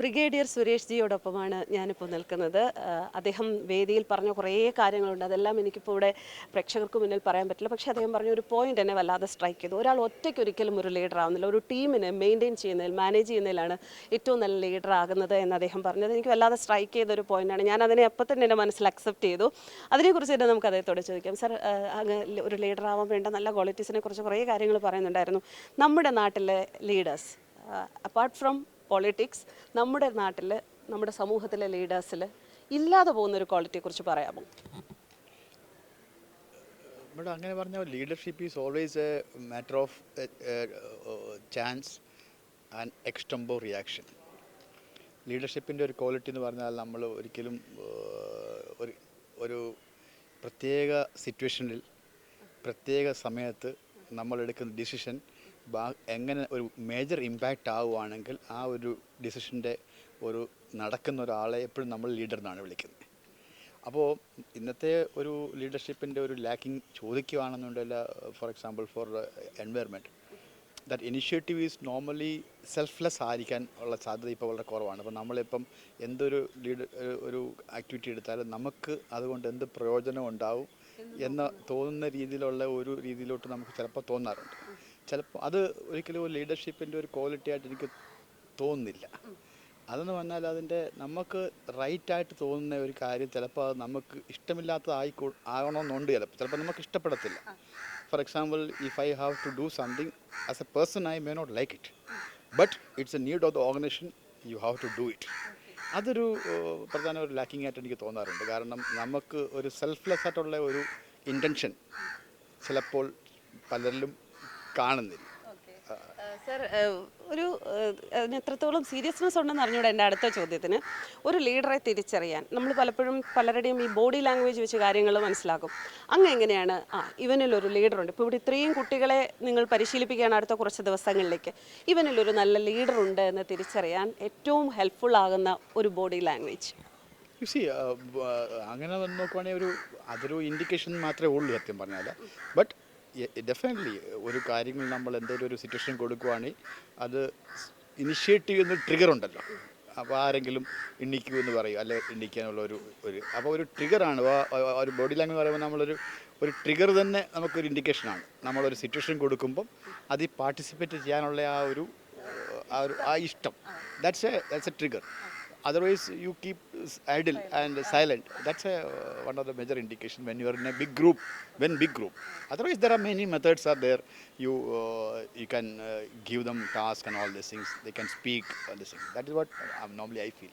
Brigadier Suresh ജിയോടൊപ്പമാണ് ഞാനിപ്പോൾ നിൽക്കുന്നത്. അദ്ദേഹം വേദിയിൽ പറഞ്ഞ കുറേ കാര്യങ്ങളുണ്ട്. അതെല്ലാം എനിക്കിപ്പോൾ ഇവിടെ പ്രേക്ഷകർക്ക് മുന്നിൽ പറയാൻ പറ്റില്ല. പക്ഷേ അദ്ദേഹം പറഞ്ഞ ഒരു പോയിന്റ് എന്നെ വല്ലാതെ സ്ട്രൈക്ക് ചെയ്തു. ഒരാൾ ഒറ്റയ്ക്ക് ഒരിക്കലും ഒരു ലീഡർ ആവുന്നില്ല. ഒരു ടീമിനെ മെയിന്റെയിൻ ചെയ്യുന്നതിൽ മാനേജ് ചെയ്യുന്നതിലാണ് ഏറ്റവും നല്ല ലീഡർ ആകുന്നത് എന്ന് അദ്ദേഹം പറഞ്ഞത്. എനിക്ക് വല്ലാതെ സ്ട്രൈക്ക് ചെയ്ത ഒരു പോയിന്റാണ് ഞാൻ അതിനെ അപ്പം തന്നെ എന്റെ മനസ്സിൽ അക്സെപ്റ്റ് ചെയ്തു. അതിനെക്കുറിച്ച് തന്നെ നമുക്ക് അദ്ദേഹത്തോട് ചോദിക്കാം. സാർ അങ്ങ് ഒരു ലീഡർ ആവാൻ വേണ്ട നല്ല ക്വാളിറ്റീസിനെ കുറിച്ച് കുറേ കാര്യങ്ങൾ പറയുന്നുണ്ടായിരുന്നു. നമ്മുടെ നാട്ടിലെ ലീഡേഴ്സ് അപ്പാർട്ട് ഫ്രം പൊളിറ്റിക്സ് നമ്മുടെ നാട്ടിൽ നമ്മുടെ സമൂഹത്തിലെ ലീഡേഴ്സിൽ ഇല്ലാതെ പോകുന്ന ഒരു ക്വാളിറ്റിയെ കുറിച്ച് പറയാമോ? ഇവിടെ അങ്ങനെ പറഞ്ഞാൽ leadership is always a matter of chance and എക്സ്റ്റംബോ reaction ലീഡർഷിപ്പിന്റെ ഒരു ക്വാളിറ്റി എന്ന് പറഞ്ഞാൽ നമ്മൾ ഒരിക്കലും ഒരു ഒരു പ്രത്യേക സിറ്റുവേഷനിൽ പ്രത്യേക സമയത്ത് നമ്മൾ എടുക്കുന്ന ഡിസിഷൻ എങ്ങനെ ഒരു മേജർ ഇമ്പാക്റ്റ് ആവുകയാണെങ്കിൽ ആ ഒരു ഡിസിഷന്റെ ഒരു നടക്കുന്ന ഒരാളെ എപ്പോഴും നമ്മൾ ലീഡർ എന്നാണ് വിളിക്കുന്നത്. അപ്പോൾ ഇന്നത്തെ ഒരു ലീഡർഷിപ്പിന്റെ ഒരു lacking ചോദിക്കുകയാണെന്നുണ്ടെങ്കിൽ for example for environment that initiative is normally selfless ആയിരിക്കാൻ ഉള്ള സാധ്യത ഇപ്പോൾ വളരെ കുറവാണ്. അപ്പോൾ നമ്മളിപ്പം എന്തൊരു ലീഡ് ഒരു ആക്ടിവിറ്റി എടുത്താലും നമുക്ക് അതുകൊണ്ട് എന്ത് പ്രയോജനം ഉണ്ടാവും എന്ന് തോന്നുന്ന രീതിയിലുള്ള ഒരു രീതിയിലോട്ട് നമുക്ക് ചിലപ്പോൾ തോന്നാറുണ്ട്. ചിലപ്പോൾ അത് ഒരിക്കലും ഒരു ലീഡർഷിപ്പിന്റെ ഒരു ക്വാളിറ്റി ആയിട്ട് എനിക്ക് തോന്നുന്നില്ല. അതെന്ന് പറഞ്ഞാൽ അതിന്റെ നമുക്ക് റൈറ്റായിട്ട് തോന്നുന്ന ഒരു കാര്യം ചിലപ്പോൾ അത് നമുക്ക് ഇഷ്ടമില്ലാത്തതായി ആകണമെന്നുണ്ട് ചിലപ്പോൾ ചിലപ്പോൾ നമുക്ക് ഇഷ്ടപ്പെടത്തില്ല. For example if I have to do something as a person I may not like it but it's a need of the organisation you have to do it അതൊരു പ്രധാന ഒരു ലാക്കിംഗ് ആയിട്ട് എനിക്ക് തോന്നാറുണ്ട്. കാരണം നമുക്ക് ഒരു സെൽഫ്ലെസ് ആയിട്ടുള്ള ഒരു ഇന്റൻഷൻ ചിലപ്പോൾ പലരിലും കാണുന്നില്ല. സർ ഒരു അതിന് എത്രത്തോളം സീരിയസ്നെസ് ഉണ്ടെന്ന് അറിഞ്ഞൂടെ എന്റെ അടുത്ത ചോദ്യത്തിന്. ഒരു ലീഡറെ തിരിച്ചറിയാൻ നമ്മൾ പലപ്പോഴും പലരുടെയും ഈ ബോഡി ലാംഗ്വേജ് വെച്ച് കാര്യങ്ങൾ മനസ്സിലാക്കും. അങ്ങ് എങ്ങനെയാണ്? ആ ഇവനിലൊരു ലീഡറുണ്ട്. ഇപ്പോൾ ഇവിടെ ഇത്രയും കുട്ടികളെ നിങ്ങൾ പരിശീലിപ്പിക്കുകയാണ് അടുത്ത കുറച്ച് ദിവസങ്ങളിലേക്ക്. ഇവനിലൊരു നല്ല ലീഡറുണ്ട് എന്ന് തിരിച്ചറിയാൻ ഏറ്റവും ഹെൽപ്ഫുൾ ആകുന്ന ഒരു ബോഡി ലാംഗ്വേജ്. സി അങ്ങനെ നോക്കുവാണെങ്കിൽ ഒരു അതൊരു ഇൻഡിക്കേഷൻ മാത്രമേ ഉള്ളൂ സത്യം പറഞ്ഞാൽ ബട്ട് ഡെഫിനറ്റ്ലി ഒരു കാര്യങ്ങൾ നമ്മൾ എന്തെങ്കിലും ഒരു സിറ്റുവേഷൻ കൊടുക്കുവാണെങ്കിൽ അത് ഇനിഷ്യേറ്റീവ് എന്ന് ട്രിഗർ ഉണ്ടല്ലോ. അപ്പോൾ ആരെങ്കിലും എണ്ണിക്കൂ എന്ന് പറയും അല്ലെ എണ്ണിക്കാനുള്ള ഒരു ഒരു അപ്പോൾ ഒരു ട്രിഗറാണ് ഒരു ബോഡി ലാംഗ്വേജ് പറയുമ്പോൾ നമ്മളൊരു ഒരു ട്രിഗർ തന്നെ നമുക്കൊരു ഇൻഡിക്കേഷനാണ് നമ്മളൊരു സിറ്റുവേഷൻ കൊടുക്കുമ്പം അതിൽ പാർട്ടിസിപ്പേറ്റ് ചെയ്യാനുള്ള ആ ഒരു ആ ഒരു ആ ഇഷ്ടം. That's a that's a trigger otherwise you keep idle and silent. That's a uh, one of the major indication when you are in a big group when big group. Otherwise there are many methods are there. You uh, you can uh, give them task and all these things. They can speak all these things. That is what uh, normally i feel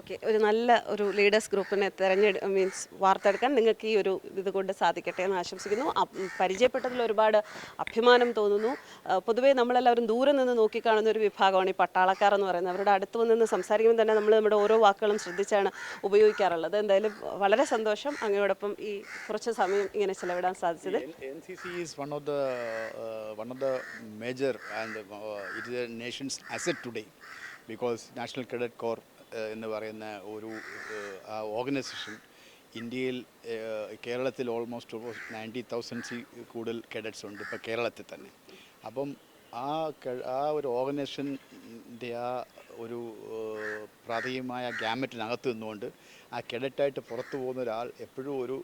okay ഒരു നല്ല ഒരു leaders ഗ്രൂപ്പിനെ തിരഞ്ഞെടു means വാർത്തെടുക്കാൻ നിങ്ങൾക്ക് ഈ ഒരു ഇതുകൊണ്ട് സാധിക്കട്ടെ എന്ന് ആശംസിക്കുന്നു. പരിചയപ്പെട്ടതിൽ ഒരുപാട് അഭിമാനം തോന്നുന്നു. പൊതുവേ നമ്മളെല്ലാവരും ദൂരെ നിന്ന് നോക്കിക്കാണുന്ന ഒരു വിഭാഗമാണ് ഈ പട്ടാളക്കാർ എന്ന് പറയുന്നത്. അവരുടെ അടുത്ത് വന്ന് സംസാരിക്കുമ്പോൾ തന്നെ നമ്മൾ നമ്മുടെ ഓരോ വാക്കുകളും ശ്രദ്ധിച്ചാണ് ഉപയോഗിക്കാറുള്ളത്. എന്തായാലും വളരെ സന്തോഷം അങ്ങയോടൊപ്പം ഈ കുറച്ച് സമയം ഇങ്ങനെ ചെലവിടാൻ സാധിച്ചത്. N C is one of the the one of the major and it nation's asset today because National Cadet Corps uh, എന്ന് പറയുന്ന ഒരു ആ ഓർഗനൈസേഷൻ ഇന്ത്യയിൽ കേരളത്തിൽ ഓൾമോസ്റ്റ് നയന്റി തൗസൻഡ്സ് കൂടുതൽ കേഡറ്റ്സ് ഉണ്ട് ഇപ്പോൾ കേരളത്തിൽ തന്നെ. അപ്പം ആ ആ ഒരു ഓർഗനൈസേഷന്റെ ആ ഒരു പ്രാഥമികമായ ഗ്യാമറ്റിനകത്ത് നിന്നുകൊണ്ട് ആ കെഡറ്റായിട്ട് പുറത്തു പോകുന്ന ഒരാൾ എപ്പോഴും ഒരു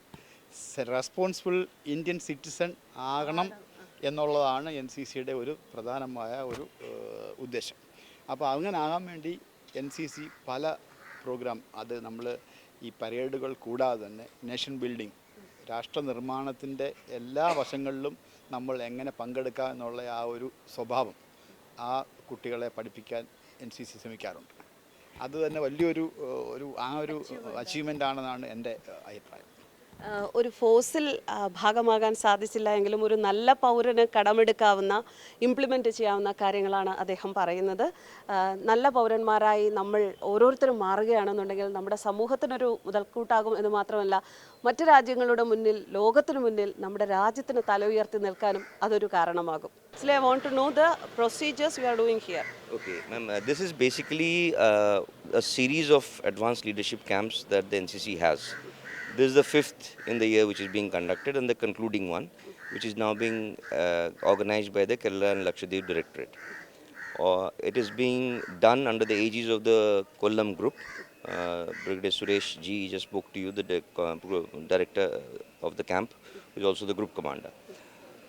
റെസ്പോൺസിബിൾ ഇന്ത്യൻ സിറ്റിസൺ ആകണം എന്നുള്ളതാണ് എൻ സി സിയുടെ ഒരു പ്രധാനമായ ഒരു ഉദ്ദേശം. അപ്പോൾ അങ്ങനെ ആകാൻ വേണ്ടി എൻ സി സി പല പ്രോഗ്രാം അത് നമ്മൾ ഈ പരേഡുകൾ കൂടാതെ തന്നെ നേഷൻ ബിൽഡിംഗ് രാഷ്ട്ര നിർമ്മാണത്തിന്റെ എല്ലാ വശങ്ങളിലും നമ്മൾ എങ്ങനെ പങ്കെടുക്കാം എന്നുള്ള ആ ഒരു സ്വഭാവം ആ കുട്ടികളെ പഠിപ്പിക്കാൻ എൻ സി സി ശ്രമിക്കാറുണ്ട്. അത് തന്നെ വലിയൊരു ഒരു ആ ഒരു അച്ചീവ്മെന്റ് ആണെന്നാണ് എന്റെ അഭിപ്രായം. ഒരു ഫോഴ്സിൽ ഭാഗമാകാൻ സാധിച്ചില്ല എങ്കിലും ഒരു നല്ല പൗരന് കടമെടുക്കാവുന്ന ഇംപ്ലിമെന്റ് ചെയ്യാവുന്ന കാര്യങ്ങളാണ് അദ്ദേഹം പറയുന്നത്. നല്ല പൗരന്മാരായി നമ്മൾ ഓരോരുത്തരും മാറുകയാണെന്നുണ്ടെങ്കിൽ നമ്മുടെ സമൂഹത്തിനൊരു മുതൽക്കൂട്ടാകും എന്ന് മാത്രമല്ല മറ്റു രാജ്യങ്ങളുടെ മുന്നിൽ ലോകത്തിന് മുന്നിൽ നമ്മുടെ രാജ്യത്തിന് തല ഉയർത്തി നിൽക്കാനും അതൊരു കാരണമാകും. I want to know the procedures we are doing here Okay, ma'am uh, this basically basically uh, a series of advanced leadership camps that the NCC. This is the fifth in the year which is being conducted and the concluding one, which is now being uh, organized by the Kerala and Lakshadweep Directorate. Uh, it is being done under the aegis of the Kollam group. Uh, Brigadier Suresh G just spoke to you, the uh, director of the camp, who is also the group commander.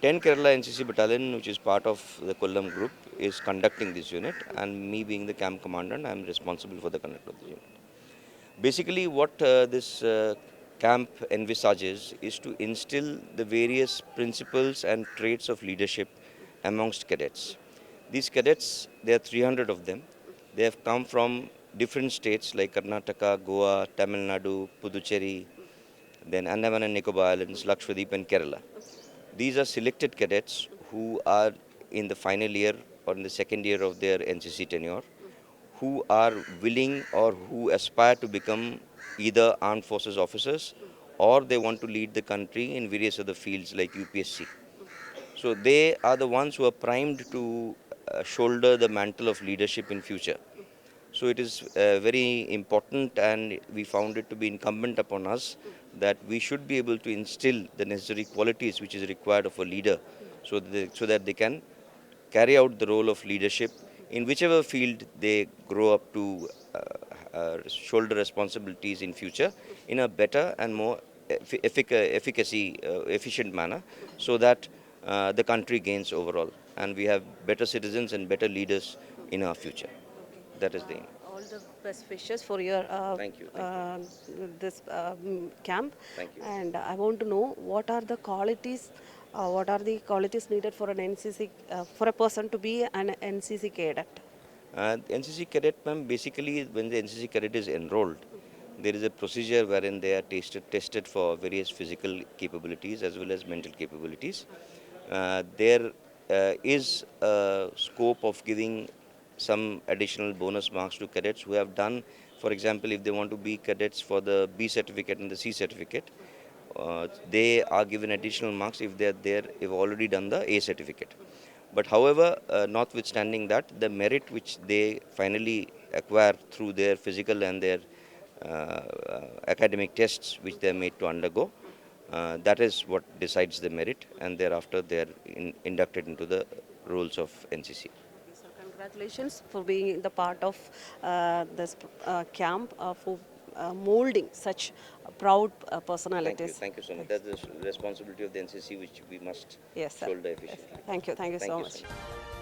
10 Kerala NCC battalion, which is part of the Kollam group, is conducting this unit, and me being the camp commandant, I am responsible for the conduct of the unit. Basically, what uh, this uh, camp envisages is to instill the various principles and traits of leadership amongst cadets. These cadets, there are 300 of them. They have come from different states like Karnataka, Goa, Tamil Nadu, Puducherry, then Andaman and Nicobar Islands, Lakshadweep, and Kerala. These are selected cadets who are in the final year or in the second year of their NCC tenure, who are willing or who aspire to become either armed forces officers or they want to lead the country in various other fields like UPSC. So they are the ones who are primed to uh, shoulder the mantle of leadership in future. So it is uh, very important, and we found it to be incumbent upon us that we should be able to instill the necessary qualities which is required of a leader, so that they, so that they can carry out the role of leadership in whichever field they grow up to uh, shoulder responsibilities in future in a better and more effic- efficacy uh, efficient manner, so that uh, the country gains overall, and we have better citizens and better leaders in our future. That is the aim. All the best wishes for your uh, Thank you, thank uh, this um, camp. Thank you. And I want to know what are the qualities, uh, what are the qualities needed for an NCC, uh, for a person to be an NCC cadet? Uh, NCC cadet, ma'am, basically when the NCC cadet is enrolled, there is a procedure wherein they are tested, tested for various physical capabilities as well as mental capabilities. Uh, there uh, is a scope of giving some additional bonus marks to cadets who have done, for example, if they want to be cadets for the B certificate and the C certificate, uh, they are given additional marks if they are there, if already done the A certificate. But however, uh, notwithstanding that, the merit which they finally acquire through their physical and their uh, uh, academic tests which they are made to undergo, uh, that is what decides the merit, and thereafter they are in, inducted into the roles of NCC. Congratulations for being the part of uh, this uh, camp, uh, for molding such proud uh, Thank you, personalities. thank you so much. That's the responsibility of the NCC which we must Yes, shoulder efficiently. Thank you, thank you Thank so you much. so much.